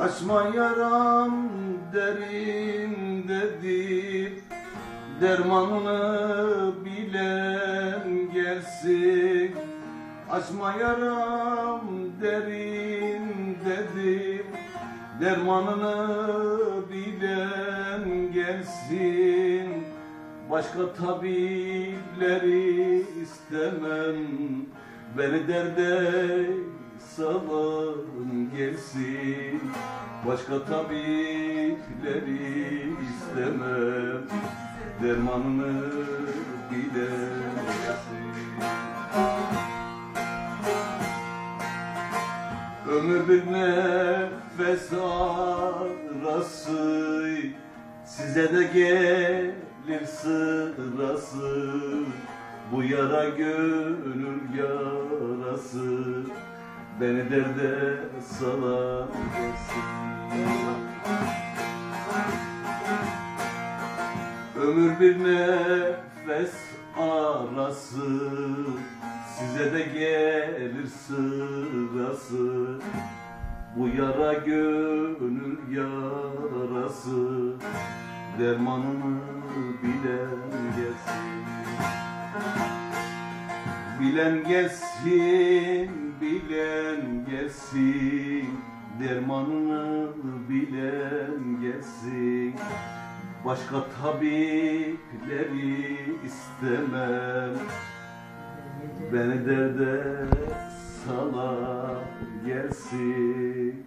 Açma yaram derindedir Dermanını bilen gelsin. Açma yaram derindedir Dermanını bilen gelsin. Başka tabipleri istemem Beni derde salın gelsin Başka tabipleri istemem. Dermanını bilen gelsin Ömür bir nefes arası Size de gelir sırası. Bu yara gönül yarası Beni derde salan Ömür bir nefes arası Size de gelir sırası. Bu yara gönül yarası Dermanını Bilen gelsin, bilen gelsin. Dermanını bilen gelsin. Başka tabipleri istemem. Beni derde sala gelsin